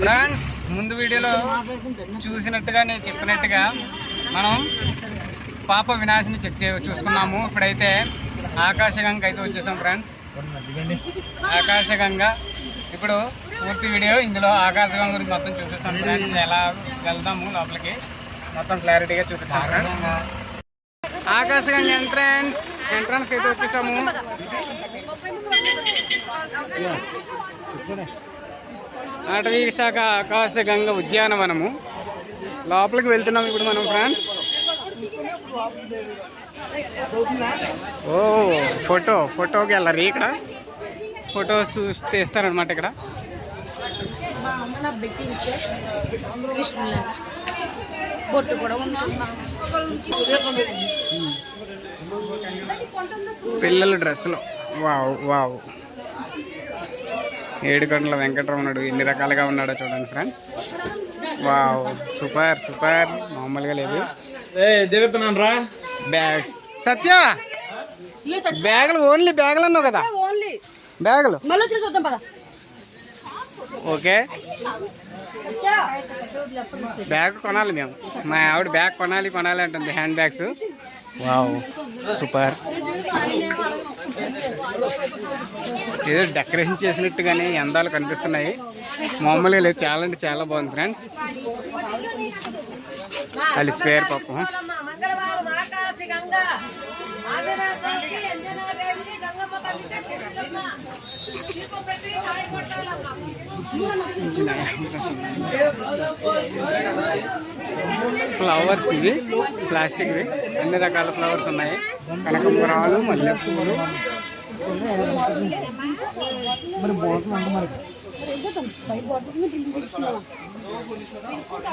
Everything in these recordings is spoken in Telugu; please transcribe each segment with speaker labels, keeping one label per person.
Speaker 1: ఫ్రెండ్స్ ముందు వీడియోలో చూసినట్టుగా నేను చెప్పినట్టుగా మనం పాప వినాశిని చెక్ చే చూసుకున్నాము. ఇప్పుడైతే ఆకాశగంగ అయితే వచ్చేసాం ఫ్రెండ్స్. ఆకాశగంగ ఇప్పుడు పూర్తి వీడియో ఇందులో ఆకాశగంగ గురించి మొత్తం చూపిస్తాం ఫ్రెండ్స్. ఎలా వెళ్దాము లోపలికి? మొత్తం క్లారిటీగా చూపిస్తాం ఫ్రెండ్స్. ఆకాశగంగ ఎంట్రన్స్ ఎంట్రన్స్ అయితే వచ్చేసాము. అటవీ శాఖ ఆకాశగంగ ఉద్యానవనము. లోపలికి వెళ్తున్నాం ఇప్పుడు మనం ఫ్రెండ్స్. ఓ ఫోటో ఫోటోకి వెళ్ళరు ఇక్కడ. ఫొటోస్ చూస్తే ఇస్తారనమాట ఇక్కడ.
Speaker 2: బొట్టు కూడా
Speaker 1: పిల్లల డ్రెస్సులు. Wow wow. ఏడుకొండల వెంకటరమణుడు ఎన్ని రకాలుగా ఉన్నాడో చూడండి ఫ్రెండ్స్ వావ్ సూపర్ సూపర్ మామూలుగా లేదు.
Speaker 3: ఏ దిగుతున్నాను రా.
Speaker 1: బ్యాగ్స్ సత్య! బ్యాగులు ఓన్లీ బ్యాగులు అన్నావు కదా?
Speaker 2: ఓన్లీ
Speaker 1: బ్యాగులు ఓకే బ్యాగ్ కొనాలి మేము. మా ఆవిడ బ్యాగ్ కొనాలి కొనాలి అంటుంది హ్యాండ్ బ్యాగ్స్ వావ్ సూపర్ ఏదో డెకరేషన్ చేసినట్టుగానే ఎందాలు కనిపిస్తున్నాయి. మామూలుగా లేదు. చాలా అంటే చాలా బాగుంది ఫ్రెండ్స్. అలిసిపోయారు పాపం. ఫ్లవర్స్ ఇవి ప్లాస్టిక్వి. అన్ని రకాల ఫ్లవర్స్ ఉన్నాయి. కనకంబరాలు మల్లెపూలు.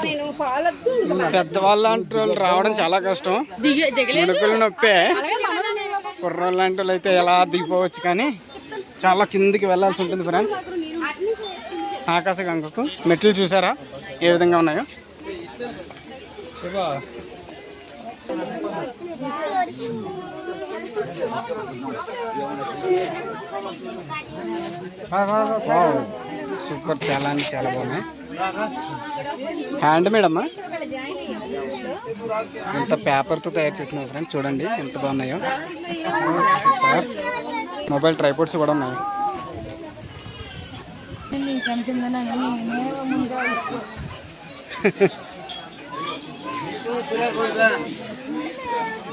Speaker 2: నేను పాలద్దు
Speaker 1: పెద్దవాళ్ళ లాంటి వాళ్ళు రావడం చాలా కష్టం ముడుకులు నొప్పే కుర్రోళ్ళు లాంటి వాళ్ళు అయితే ఎలా దిగిపోవచ్చు కానీ చాలా కిందికి వెళ్ళాల్సి ఉంటుంది ఫ్రెండ్స్. ఆకాశగంగకు మెట్లు చూసారా? ఏ విధంగా ఉన్నాయో. సూపర్ చాలా అంటే చాలా బాగున్నాయి. హ్యాండ్ మేడ్ అమ్మా ఎంత పేపర్తో తయారు చేసినాయి ఫ్రెండ్స్ చూడండి ఎంత బాగున్నాయో. మొబైల్ ట్రైపోర్ట్స్ కూడా ఉన్నాయి.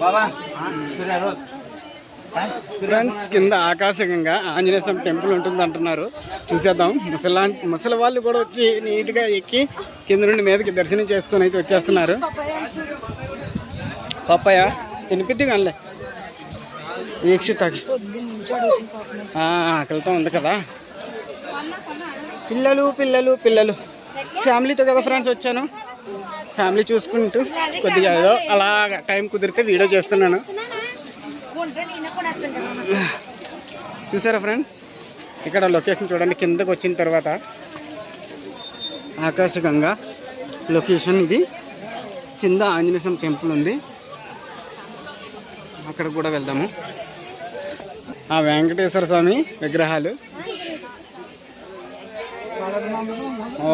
Speaker 3: బాబా
Speaker 1: ఫ్రెండ్స్ కింద ఆకాశంగా ఆంజనేయ స్వామి టెంపుల్ ఉంటుంది అంటున్నారు చూసేద్దాం. ముసలా ముసలి వాళ్ళు కూడా వచ్చి నీట్గా ఎక్కి కింద నుండి మీదకి దర్శనం చేసుకొని అయితే వచ్చేస్తున్నారు. పప్పయ్య తినిపిద్ది కానీ వీక్ష ఆకలితో ఉంది కదా. పిల్లలు పిల్లలు పిల్లలు. ఫ్యామిలీతో కదా ఫ్రెండ్స్ వచ్చాను. ఫ్యామిలీ చూసుకుంటూ కొద్దిగా ఏదో అలాగా టైం కుదిరితే వీడియో చేస్తున్నాను. చూసారా ఫ్రెండ్స్? ఇక్కడ లొకేషన్ చూడండి కిందకు వచ్చిన తర్వాత ఆకాశగంగా లొకేషన్ ఇది. కింద ఆంజనేయం టెంపుల్ ఉంది. అక్కడ కూడా వెళ్దాము. ఆ వెంకటేశ్వర స్వామి విగ్రహాలు. ఓ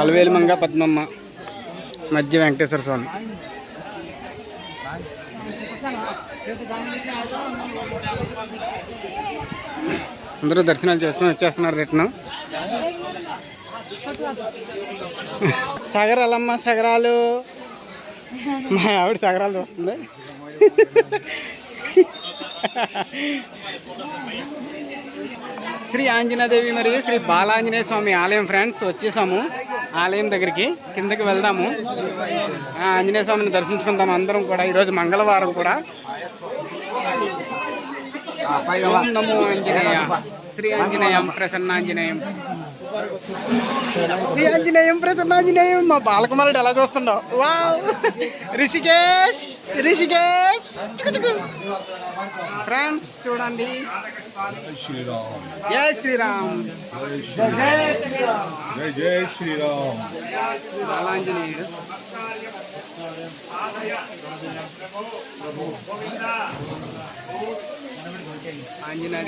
Speaker 1: అలవేలుమంగ పద్మమ్మ మధ్య వెంకటేశ్వర స్వామి. అందరూ దర్శనాలు చేసుకొని వచ్చేస్తున్నారు రిటర్న్. సగరాలమ్మ సగరాలు. మా ఆవిడ సగరాలు చూస్తుంది. శ్రీ ఆంజనేయదేవి మరియు శ్రీ బాలాంజనేయ స్వామి ఆలయం ఫ్రెండ్స్ వచ్చేసాము ఆలయం దగ్గరికి కిందకి వెళ్దాము. ఆ, ఆంజనేయ స్వామిని దర్శించుకుందాం అందరం కూడా ఈరోజు మంగళవారం కూడా. ఓం నమో ఆంజనేయ. శ్రీ ఆంజనేయం ప్రసన్నాంజనేయం. శ్రీ ఆంజనేయం ప్రసన్నాంజనేయం. మా బాలకుమారుడు ఎలా చూస్తుండో వావ్. రిషికేష్ రిషికేష్. ఫ్రెండ్స్ చూడండి. జై శ్రీరామ్.
Speaker 4: జై శ్రీరామ్.
Speaker 1: బాలాంజనేయుడు. ఆంజనేయ.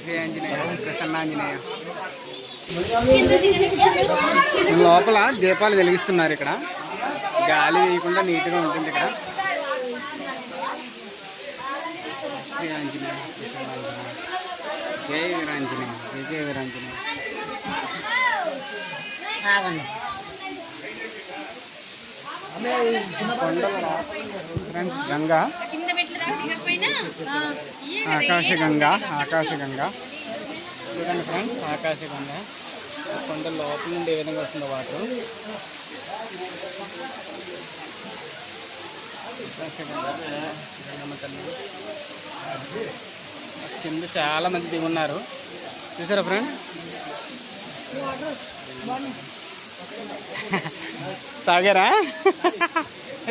Speaker 1: శ్రీ ఆంజనేయ ప్రసన్నాంజనేయ లోపల దీపాలు వెలిగిస్తున్నారు ఇక్కడ. గాలి వేయకుండా నీట్గా ఉంటుంది ఇక్కడ. శ్రీ ఆంజనేయ. జయ వీరాంజనేయ. జయ జయ వీరాంజనేయ. ఫ్రెండ్స్ గంగా. ఆకాశగంగా ఆకాశగంగా. చూడండి ఫ్రెండ్స్ ఆకాశగంగా. కొండ లోపల నుండి ఏ విధంగా వస్తుందో వాటర్. ఆకాశగంగా తల్లి. కింద చాలా మంది ఉన్నారు. చూసారా ఫ్రెండ్స్? తాగారా?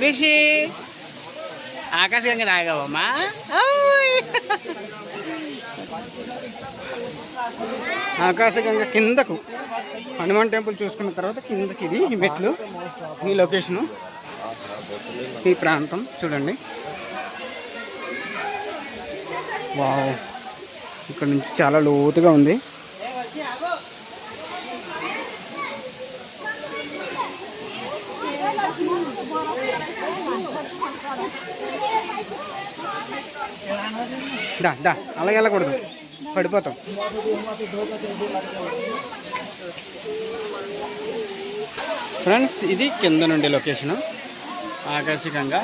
Speaker 1: రిషి ఆకాశగంగా తాగావమ్మా. ఆకాశగంగా కిందకు హనుమాన్ టెంపుల్ చూసుకున్న తర్వాత కిందకి ఇది ఈ మెట్లు ఈ లొకేషను ఈ ప్రాంతం చూడండి. వావ్. ఇక్కడ నుంచి చాలా లోతుగా ఉంది. దా దా అలాగే వెళ్ళకూడదు. పడిపోతాం. ఫ్రెండ్స్ ఇది కింద నుండి లొకేషను. ఆకర్షకంగా.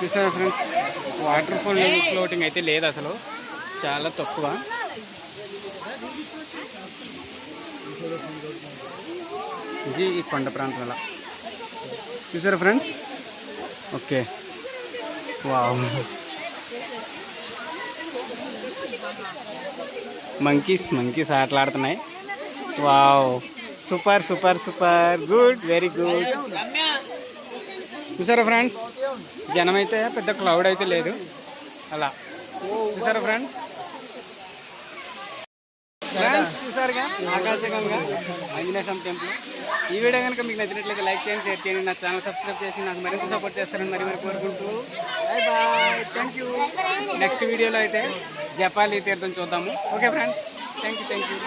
Speaker 1: చూసారా ఫ్రెండ్స్? వాటర్ ఫాల్ ఫ్లోటింగ్ అయితే లేదు అసలు. చాలా తక్కువ. ఇది ఈ కొండ ప్రాంతం అలా చూసారా friends? Okay. Wow. Monkeys monkeys ఆటలాడుతున్నాయి. Wow. Super super super. Good very good. చూసారా ఫ్రెండ్స్? జనం అయితే పెద్ద క్లౌడ్ అయితే లేదు. అలా. చూసారా ఫ్రెండ్స్? ఫ్రెండ్స్ చూసారుగా? ఆకాశగంగా? ఆంజనేయ స్వామి టెంపుల్ ఈ వీడియో కనుక మీకు నచ్చినట్లయితే లైక్ చేయండి షేర్ చేయండి నా ఛానల్ సబ్స్క్రైబ్ చేసి నాకు మరింత సపోర్ట్ చేస్తారని మరి మరి కోరుకుంటూ. Bye bye thank you next వీడియోలో అయితే జపాలి తీర్థం చూద్దాము. Okay friends thank you thank you